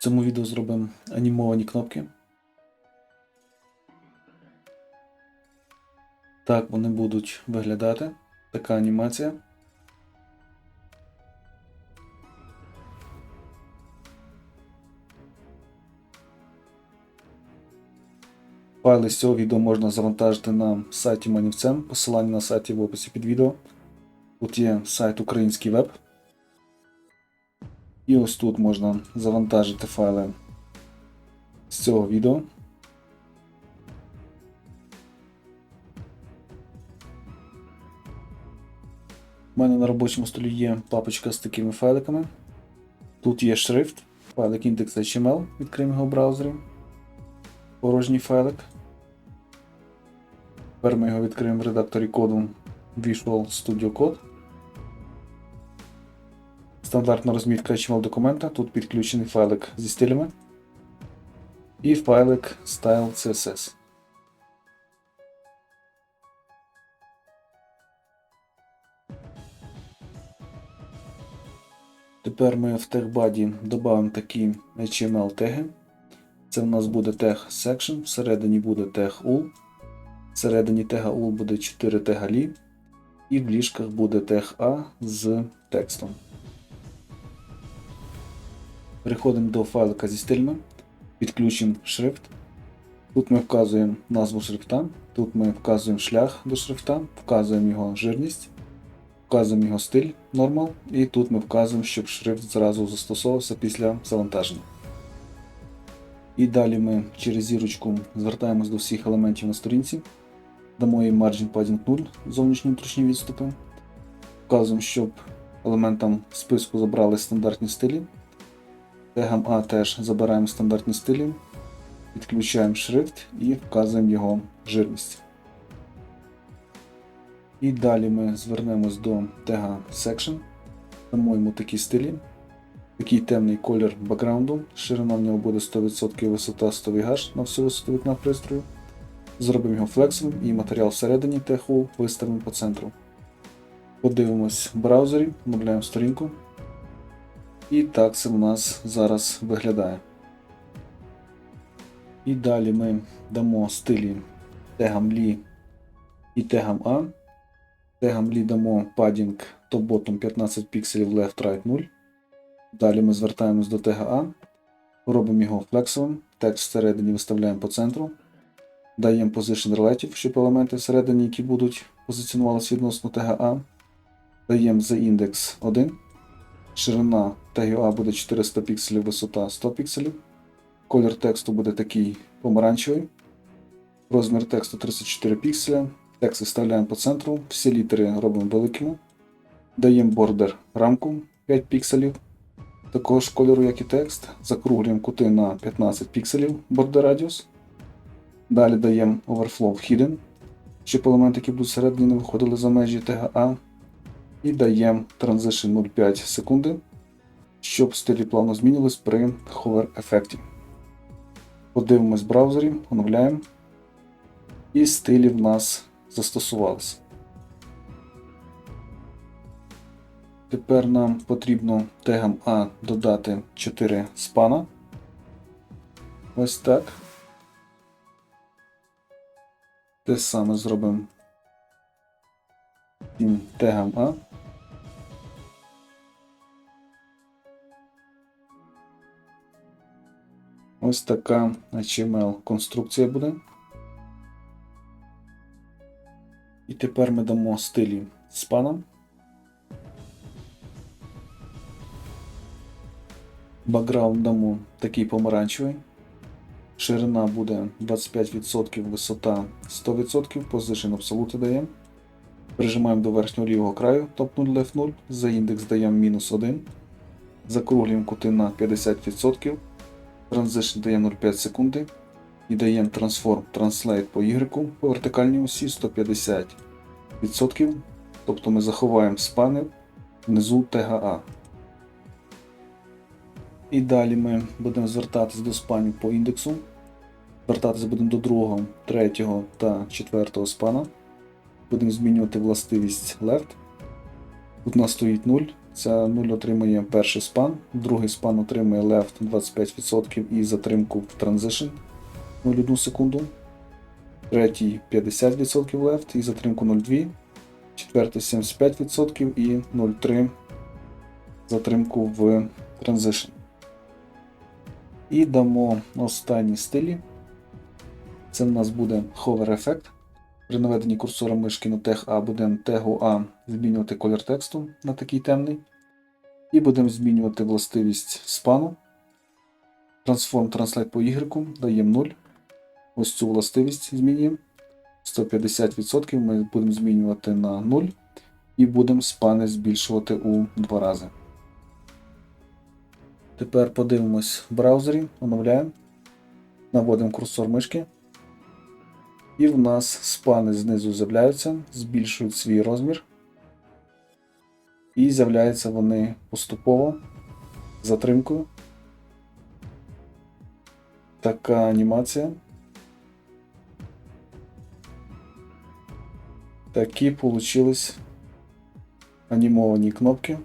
В цьому відео зробимо анімовані кнопки. Так вони будуть виглядати. Така анімація. Файли з цього відео можна завантажити на сайті Манівцем. Посилання на сайті в описі під відео. Тут є сайт Український веб. І ось тут можна завантажити файли з цього відео. У мене на робочому столі є папочка з такими файликами. Тут є шрифт, файлик index.html, відкриємо його в браузері. Порожній файлик. Тепер ми його відкриємо в редакторі коду Visual Studio Code. Стандартна розмітка HTML документа. Тут підключений файлик зі стилями. І файлик Style CSS. Тепер ми в TechBuddy додамо такі HTML теги. Це в нас буде тег section, всередині буде тег ul. Всередині тега ul буде 4 тега li. І в ліжках буде тег A з текстом. Переходимо до файлика зі стилями, підключимо шрифт. Тут ми вказуємо назву шрифта, тут ми вказуємо шлях до шрифта, вказуємо його жирність, вказуємо його стиль normal, і тут ми вказуємо, щоб шрифт зразу застосовувався після завантаження. І далі ми через зірочку звертаємось до всіх елементів на сторінці, дамо їм margin padding 0, зовнішні внутрішні відступи, вказуємо, щоб елементам списку забрали стандартні стилі. Тегом А теж забираємо стандартні стилі, підключаємо шрифт і вказуємо його жирність. І далі ми звернемось до тега Section, дамо йому такі стилі, такий темний колір бекграунду, ширина в нього буде 100% висота 100 VH на всю висоту вікна пристрою. Зробимо його флексовим і матеріал всередині теху виставимо по центру. Подивимось в браузері, обновляємо сторінку. І так це в нас зараз виглядає. І далі ми дамо стилі тегам Li і тегам A. Тегам Li дамо padding top-bottom 15 пікселів left right 0. Далі ми звертаємось до тега A, робимо його флексовим, текст всередині виставляємо по центру. Даємо position relative, щоб елементи всередині, які будуть позиціонувалися відносно тега A. Даємо the index 1. Ширина тегу А буде 400 пікселів, висота 100 пікселів. Колір тексту буде такий помаранчевий. Розмір тексту 34 пікселя. Текст виставляємо по центру. Всі літери робимо великими. Даємо бордер рамку 5 пікселів. Такого ж кольору, як і текст. Закруглюємо кути на 15 пікселів бордер радіус. Далі даємо overflow hidden, щоб елементи, які будуть всередині, не виходили за межі TGA. І даємо Transition 0,5 секунди, щоб стилі плавно змінились при hover ефекті. Подивимось в браузері, оновляємо. І стилі в нас застосувалися. Тепер нам потрібно тегам А додати 4 спана. Ось так. Те саме зробимо цим тегам А. Ось така HTML конструкція буде. І тепер ми дамо стилі з паном. Бакграунд дамо такий помаранчевий. Ширина буде 25%, висота 100%, Position Absolute даємо. Прижимаємо до верхнього лівого краю, Top 0 Left 0, за індекс даємо мінус 1. Закруглюємо кути на 50%. Transition даємо 0,5 секунди. І даємо Transform Translate по Y по вертикальній осі 150%. Тобто ми заховаємо спани внизу TGA. І далі ми будемо звертатись до спанів по індексу. Звертатись будемо до другого, третього та четвертого спана. Будемо змінювати властивість left. Тут у нас стоїть 0, Це 0 отримує перший спан, другий спан отримує left 25% і затримку в transition 0,1 секунду. Третій 50% left і затримку 0,2. Четвертий 75% і 0,3 затримку в transition. І дамо останні стилі. Це в нас буде hover ефект. При наведенні курсора мишки на тег А будемо тегу А змінювати колір тексту на такий темний. І будемо змінювати властивість спану. Transform Translate по Y даємо 0. Ось цю властивість змінюємо. 150% ми будемо змінювати на 0 і будемо спани збільшувати у два рази. Тепер подивимось в браузері, оновляємо, наводимо курсор мишки. І в нас спани знизу з'являються, збільшують свій розмір. І з'являються вони поступово затримкою. Така анімація. Такі получились анімовані кнопки.